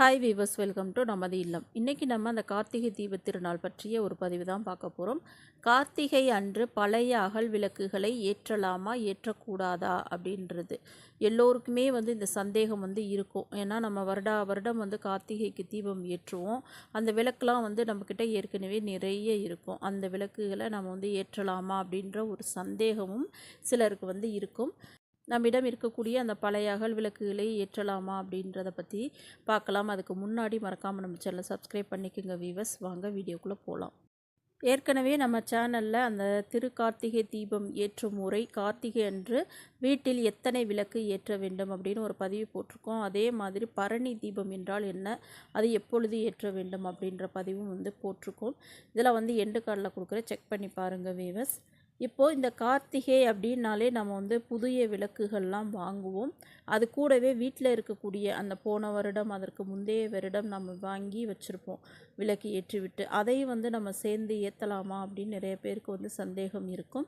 Hi viewers welcome to நமது இல்லம். இன்றைக்கி நம்ம அந்த கார்த்திகை தீப திருநாள் பற்றிய ஒரு பதிவு தான் பார்க்க போகிறோம் கார்த்திகை அன்று பழைய அகல் விளக்குகளை ஏற்றலாமா ஏற்றக்கூடாதா அப்படின்றது. எல்லோருக்குமே வந்து இந்த சந்தேகம் வந்து இருக்கும். ஏன்னா நம்ம வருடா வருடம் வந்து கார்த்திகைக்கு தீபம் ஏற்றுவோம். அந்த விளக்குலாம் வந்து நம்மக்கிட்ட ஏற்கனவே நிறைய இருக்கும். அந்த விளக்குகளை நம்ம வந்து ஏற்றலாமா அப்படின்ற ஒரு சந்தேகமும் சிலருக்கு வந்து இருக்கும். நம்மிடம் இருக்கக்கூடிய அந்த பழைய அகல் விளக்குகளை ஏற்றலாமா அப்படின்றத பற்றி பார்க்கலாம். அதுக்கு முன்னாடி மறக்காமல் நம்ம சேனலை சப்ஸ்கிரைப் பண்ணிக்கோங்க வீவர்ஸ் வாங்க வீடியோக்குள்ளே போகலாம் ஏற்கனவே நம்ம சேனலில் அந்த திரு கார்த்திகை தீபம் ஏற்றும் முறை கார்த்திகை அன்று வீட்டில் எத்தனை விளக்கு ஏற்ற வேண்டும் அப்படின்னு ஒரு பதிவு போட்டிருக்கோம். அதே மாதிரி பரணி தீபம் என்றால் என்ன? அது எப்பொழுது ஏற்ற வேண்டும் அப்படின்ற பதிவும் வந்து போட்டிருக்கோம். இதில் வந்து எண்டு கார்டில் கொடுக்குற செக் பண்ணி பாருங்கள் வீவர்ஸ் இப்போது இந்த கார்த்திகை அப்படின்னாலே நம்ம வந்து புதிய விளக்குகள்லாம் வாங்குவோம். அது கூடவே வீட்டில் இருக்கக்கூடிய அந்த போன வருடம் அதற்கு முந்தைய வருடம் நம்ம வாங்கி வச்சுருப்போம். விளக்கு ஏற்றிவிட்டு அதையும் வந்து நம்ம சேர்ந்து ஏற்றலாமா அப்படின்னு நிறைய பேருக்கு வந்து சந்தேகம் இருக்கும்.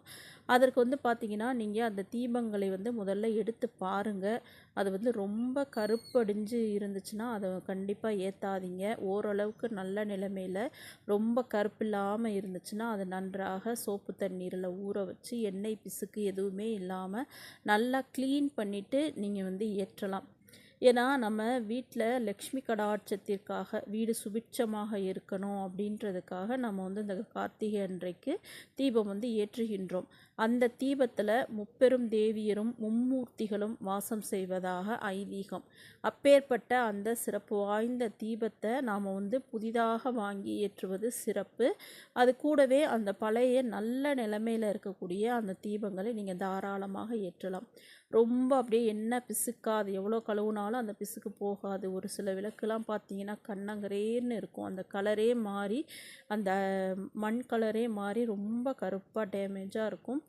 அதற்கு வந்து பார்த்திங்கன்னா நீங்கள் அந்த தீபங்களை வந்து முதல்ல எடுத்து பாருங்கள் அது வந்து ரொம்ப கருப்படிஞ்சு இருந்துச்சுன்னா அதை கண்டிப்பாக ஏற்றாதீங்க ஓரளவுக்கு நல்ல நிலைமையில் ரொம்ப கருப்பு இல்லாமல் இருந்துச்சுன்னா அது நன்றாக சோப்பு தண்ணீரில் ஊற வச்சு எண்ணெய் பிசுக்கு எதுவுமே இல்லாமல் நல்லா க்ளீன் பண்ணிவிட்டு நீங்கள் வந்து ஏற்றலாம். ஏன்னா நம்ம வீட்டில் லக்ஷ்மி கடாட்சத்திற்காக வீடு சுபிட்சமாக இருக்கணும் அப்படின்றதுக்காக நம்ம வந்து இந்த கார்த்திகை அன்றைக்கு தீபம் வந்து ஏற்றுகின்றோம். அந்த தீபத்தில் முப்பெரும் தேவியரும் மும்மூர்த்திகளும் வாசம் செய்வதாக ஐதீகம். அப்பேற்பட்ட அந்த சிறப்பு வாய்ந்த தீபத்தை நாம் வந்து புதிதாக வாங்கி ஏற்றுவது சிறப்பு. அது கூடவே அந்த பழைய நல்ல நிலைமையில் இருக்கக்கூடிய அந்த தீபங்களை நீங்கள் தாராளமாக ஏற்றலாம். ரொம்ப அப்படியே என்ன பிசுக்காது எவ்வளோ கழுவுனாலும் அந்த பிசுக்கு போகாது. ஒரு சில விளக்குலாம் பார்த்தீங்கன்னா கண்ணங்கரேன்னு இருக்கும். அந்த கலரே மாறி அந்த மண் கலரே மாறி ரொம்ப கருப்பாக டேமேஜாக இருக்கும்.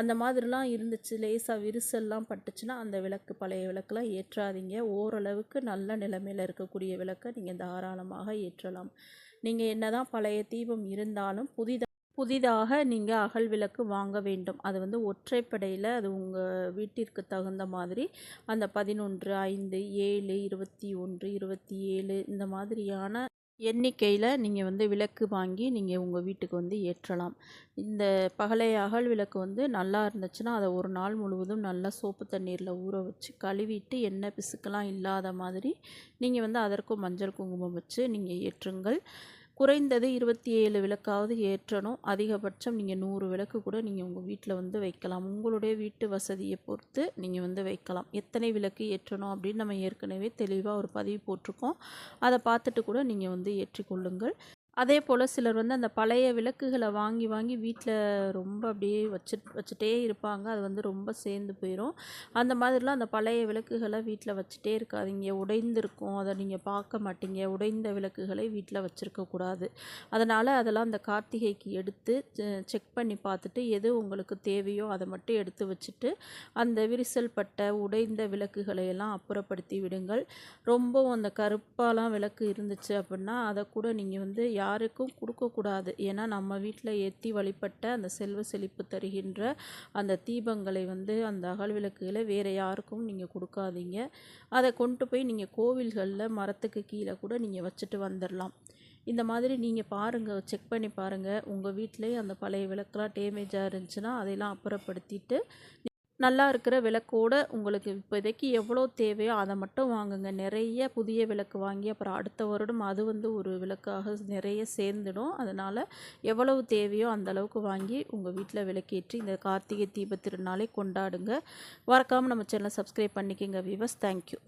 அந்த மாதிரிலாம் இருந்துச்சு. லேசாக விரிசல்லாம் பட்டுச்சுன்னா அந்த விளக்கு பழைய விளக்குலாம் ஏற்றாதீங்க. ஓரளவுக்கு நல்ல நிலைமையில் இருக்கக்கூடிய விளக்கை நீங்கள் தாராளமாக ஏற்றலாம். நீங்கள் என்ன தான் பழைய தீபம் இருந்தாலும் புதிதாக புதிதாக நீங்கள் அகல் விளக்கு வாங்க வேண்டும். அது வந்து ஒற்றைப்படையில் அது உங்கள் வீட்டிற்கு தகுந்த மாதிரி. அந்த பதினொன்று ஐந்து ஏழு இருபத்தி ஒன்று இருபத்தி ஏழு இந்த மாதிரியான எண்ணிக்கையில் நீங்கள் வந்து விளக்கு வாங்கி நீங்கள் உங்கள் வீட்டுக்கு வந்து ஏற்றலாம். இந்த பகலை அகல் விளக்கு வந்து நல்லா இருந்துச்சுன்னா அதை ஒரு நாள் முழுவதும் நல்லா சோப்பு தண்ணீரில் ஊற வச்சு கழுவிட்டு எண்ணெய் பிசுக்கெல்லாம் இல்லாத மாதிரி நீங்கள் வந்து அதற்கும் மஞ்சள் குங்குமம் வச்சு நீங்கள் ஏற்றுங்கள். குறைந்தது இருபத்தி ஏழு விளக்காவது ஏற்றணும். அதிகபட்சம் நீங்கள் நூறு விளக்கு கூட நீங்கள் உங்கள் வீட்டில் வந்து வைக்கலாம். உங்களுடைய வீட்டு வசதியை பொறுத்து நீங்கள் வந்து வைக்கலாம். எத்தனை விளக்கு ஏற்றணும் அப்படின்னு நம்ம ஏற்கனவே தெளிவாக ஒரு பதிவு போட்டிருக்கோம். அதை பார்த்துட்டு கூட நீங்கள் வந்து ஏற்றிக்கொள்ளுங்கள். அதே போல் சிலர் வந்து அந்த பழைய விளக்குகளை வாங்கி வாங்கி வீட்டில் ரொம்ப அப்படியே வச்சு வச்சுட்டே இருப்பாங்க. அது வந்து ரொம்ப சேர்ந்து போயிடும் அந்த மாதிரிலாம் அந்த பழைய விளக்குகளை வீட்டில் வச்சுட்டே இருக்காதிங்க. உடைந்திருக்கும். அதை நீங்கள் பார்க்க மாட்டீங்க. உடைந்த விளக்குகளை வீட்டில் வச்சுருக்கக்கூடாது அதனால் அதெல்லாம் அந்த கார்த்திகைக்கு எடுத்து செக் பண்ணி பார்த்துட்டு எது உங்களுக்கு தேவையோ அதை மட்டும் எடுத்து வச்சுட்டு அந்த விரிசல் பட்ட உடைந்த விளக்குகளை எல்லாம் அப்புறப்படுத்தி விடுங்கள். ரொம்பவும் அந்த கருப்பாலாம் விளக்கு இருந்துச்சு அப்படின்னா அதை கூட நீங்கள் வந்து யாருக்கும் கொடுக்கக்கூடாது. ஏன்னா நம்ம வீட்டில் ஏற்றி வழிபட்ட அந்த செல்வ செழிப்பு தருகின்ற அந்த தீபங்களை வந்து அந்த அகல் விளக்குகளை வேறு யாருக்கும் நீங்கள் கொடுக்காதீங்க. அதை கொண்டு போய் நீங்கள் கோவில்களில் மரத்துக்கு கீழே கூட நீங்கள் வச்சுட்டு வந்துடலாம் இந்த மாதிரி நீங்கள் பாருங்கள் செக் பண்ணி பாருங்கள் உங்கள் வீட்டிலே அந்த பழைய விளக்கெலாம் டேமேஜாக இருந்துச்சுன்னா அதையெல்லாம் அப்புறப்படுத்திட்டு நல்லா இருக்கிற விளக்கோடு உங்களுக்கு இப்போதைக்கு எவ்வளோ தேவையோ அதை மட்டும் வாங்குங்க. நிறைய புதிய விளக்கு வாங்கி அப்புறம் அடுத்த வருடம் அது வந்து ஒரு விளக்காக நிறைய சேர்ந்துடும். அதனால் எவ்வளவு தேவையோ அந்த அளவுக்கு வாங்கி உங்கள் வீட்டில் விளக்கேற்றி இந்த கார்த்திகை தீப திருநாளை கொண்டாடுங்க. மறக்காமல் நம்ம சேனலை சப்ஸ்கிரைப் பண்ணிக்கோங்க விவஸ் தேங்க்யூ